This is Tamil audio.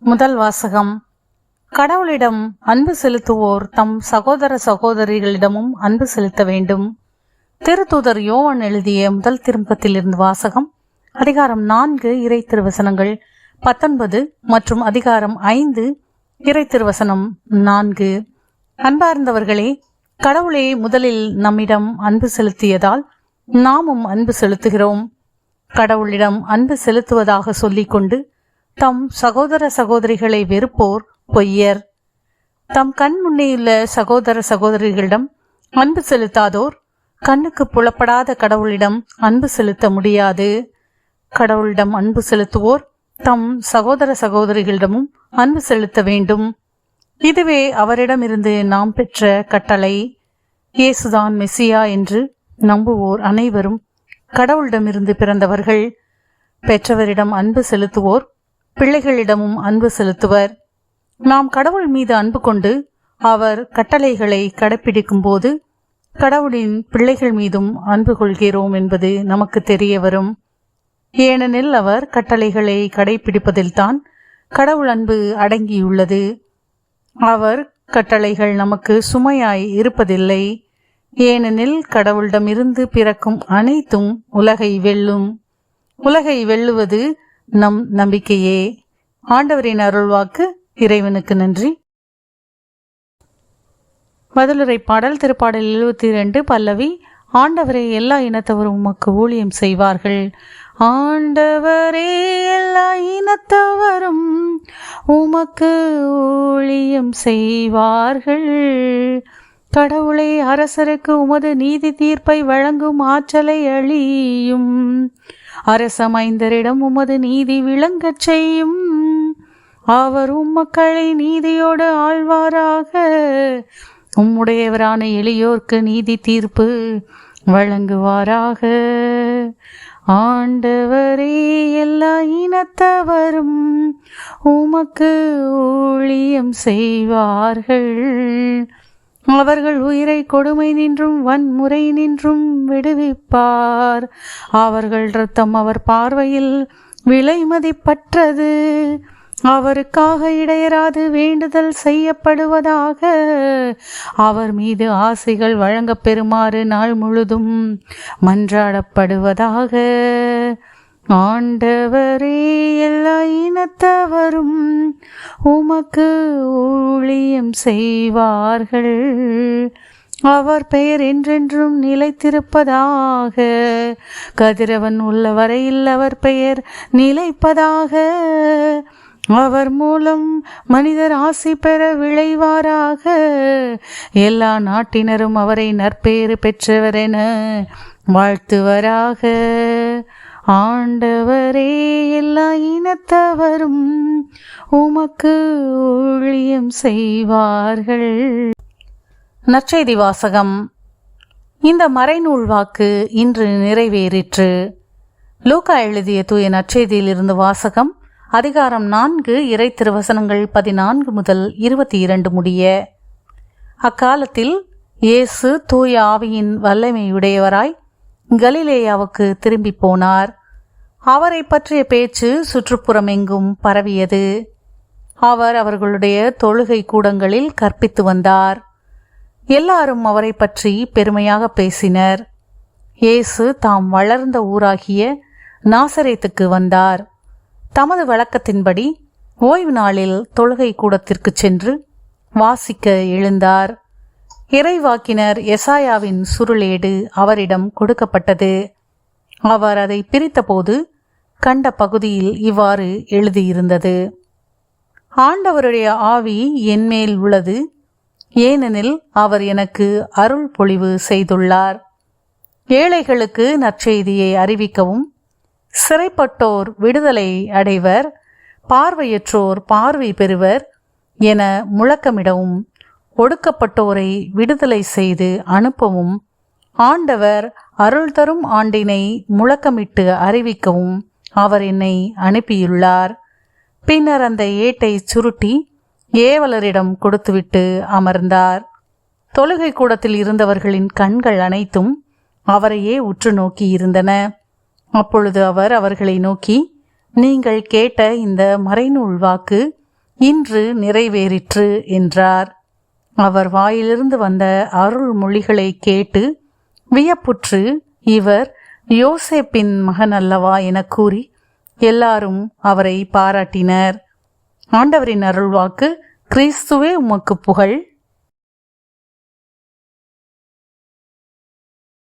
முதல் வாசகம். கடவுளிடம் அன்பு செலுத்துவோர் தம் சகோதர சகோதரிகளிடமும் அன்பு செலுத்த வேண்டும். திருத்தூதர் யோவன் எழுதிய முதல் திரும்பத்திலிருந்து வாசகம். அதிகாரம் நான்கு இறை திருவசனங்கள் பத்தொன்பது மற்றும் அதிகாரம் ஐந்து இறை திருவசனம் நான்கு. அன்பார்ந்தவர்களே கடவுளே முதலில் நம்மிடம் அன்பு செலுத்தியதால் நாமும் அன்பு செலுத்துகிறோம். கடவுளிடம் அன்பு செலுத்துவதாக சொல்லிக்கொண்டு தம் சகோதர சகோதரிகளை வெறுப்போர் பொய்யர். தம் கண் முன்னேயுள்ள சகோதர சகோதரிகளிடம் அன்பு செலுத்தாதோர். கண்ணுக்கு புலப்படாத கடவுளிடம் அன்பு செலுத்த முடியாது. கடவுளிடம் அன்பு செலுத்துவோர் தம் சகோதர சகோதரிகளிடமும் அன்பு செலுத்த வேண்டும். இதுவே அவரிடமிருந்து நாம் பெற்ற கட்டளை. இயேசுதான் மெசியா என்று நம்புவோர் அனைவரும் கடவுளிடமிருந்து பிறந்தவர்கள். பெற்றவரிடம் அன்பு செலுத்துவோர் பிள்ளைகளிடமும் அன்பு செலுத்துவர். நாம் கடவுள் மீது அன்பு கொண்டு அவர் கட்டளைகளை கடைப்பிடிக்கும் போது கடவுளின் பிள்ளைகள் மீதும் அன்பு கொள்கிறோம் என்பது நமக்கு தெரிய வரும். ஏனெனில் அவர் கட்டளைகளை கடைப்பிடிப்பதில்தான் கடவுள் அன்பு அடங்கியுள்ளது. அவர் கட்டளைகள் நமக்கு சுமையாய் இருப்பதில்லை. ஏனெனில் கடவுளிடமிருந்து பிறக்கும் அனைத்தும் உலகை வெல்லும். உலகை வெல்லுவது நம் நம்பிக்கையே. ஆண்டவரின் அருள்வாக்கு இறைவனுக்கு நன்றி. பதிலுரை பாடல் திருப்பாடல் எழுபத்தி இரண்டு பல்லவி ஆண்டவரே எல்லா இனத்தவரும் உமக்கு ஊழியம் செய்வார்கள். ஆண்டவரே எல்லா இனத்தவரும் உமக்கு ஊழியம் செய்வார்கள். கடவுளை அரசருக்கு உமது நீதி தீர்ப்பை வழங்கும் ஆற்றலை அழியும். அரசமைந்தரிடம் உமது நீதி விளங்கச் செய்யும். அவர் உம்மக்களை நீதியோடு ஆழ்வாராக உம்முடையவரான எளியோர்க்கு நீதி தீர்ப்பு வழங்குவாராக. ஆண்டவரே எல்லா இனத்தவரும் உமக்கு ஊழியம் செய்வார்கள். அவர்கள் உயிரை கொடுமை நின்றும் வன்முறை நின்றும் விடுவிப்பார். அவர்கள் இரத்தம் அவர் பார்வையில் விலை மதிப்பற்றது. அவருக்காக இடையராது வேண்டுதல் செய்யப்படுவதாக அவர் மீது ஆசைகள் வழங்கப் பெறுமாறு நாள் முழுதும் மன்றாடப்படுவதாக ஆண்டவரே எல்லா இனத்தவரும் உமக்கு ஊழியம் செய்வார்கள். அவர் பெயர் என்றென்றும் நிலைத்திருப்பதாக கதிரவன் உள்ள வரையில் அவர் பெயர் நிலைப்பதாக. அவர் மூலம் மனிதர் ஆசி பெற விளைவாராக எல்லா நாட்டினரும் அவரை நற்பேறு பெற்றவரென வாழ்த்துவராக. ஆண்டவரே எல்லா இனத்தவரும் உமக்கு ஊழியம் செய்வார்கள். நற்செய்தி வாசகம். இந்த மறைநூல் வாக்கு இன்று நிறைவேறிற்று. லூகா எழுதிய தூய நற்செய்தியிலிருந்து வாசகம் அதிகாரம் நான்கு இறை திருவசனங்கள் பதினான்கு முதல் இருபத்தி இரண்டு முடிய. அக்காலத்தில் இயேசு தூய ஆவியின் வல்லமையுடையவராய் கலிலேயாவுக்கு திரும்பி போனார். அவரை பற்றிய பேச்சு சுற்றுப்புறம் எங்கும் பரவியது. அவர் அவர்களுடைய தொழுகை கூடங்களில் கற்பித்து வந்தார். எல்லாரும் அவரை பற்றி பெருமையாக பேசினர். இயேசு தாம் வளர்ந்த ஊராகிய நாசரேத்துக்கு வந்தார். தமது வழக்கத்தின்படி ஓய்வு நாளில் தொழுகை கூடத்திற்கு சென்று வாசிக்க எழுந்தார். இறைவாக்கினர் எசாயாவின் சுருளேடு அவரிடம் கொடுக்கப்பட்டது. அவர் அதை பிரித்தபோது கண்ட பகுதியில் இவ்வாறு எழுதியிருந்தது. ஆண்டவருடைய ஆவி என்மேல் உள்ளது ஏனெனில் அவர் எனக்கு அருள் பொழிவு செய்துள்ளார். ஏழைகளுக்கு நற்செய்தியை அறிவிக்கவும் சிறைப்பட்டோர் விடுதலை அடைவர் பார்வையற்றோர் பார்வை பெறுவர் என முழக்கமிடவும் ஒடுக்கப்பட்டோரை விடுதலை செய்து அனுப்பவும் ஆண்டவர் அருள் தரும் ஆண்டினை முழக்கமிட்டு அறிவிக்கவும் அவர் என்னை அனுப்பியுள்ளார். பின்னர் அந்த ஏட்டை சுருட்டி ஏவலரிடம் கொடுத்துவிட்டு அமர்ந்தார். தொழுகை கூடத்தில் இருந்தவர்களின் கண்கள் அனைத்தும் அவரையே உற்று நோக்கி இருந்தன. அப்பொழுது அவர் அவர்களை நோக்கி நீங்கள் கேட்ட இந்த மறைநூல் வாக்கு இன்று நிறைவேறிற்று என்றார். அவர் வாயிலிருந்து வந்த அருள் மொழிகளை கேட்டு வியப்புற்று இவர் யோசேப்பின் மகன் அல்லவா என கூறி எல்லாரும் அவரை பாராட்டினர். ஆண்டவரின் அருள்வாக்கு கிறிஸ்துவே உமக்கு புகழ்.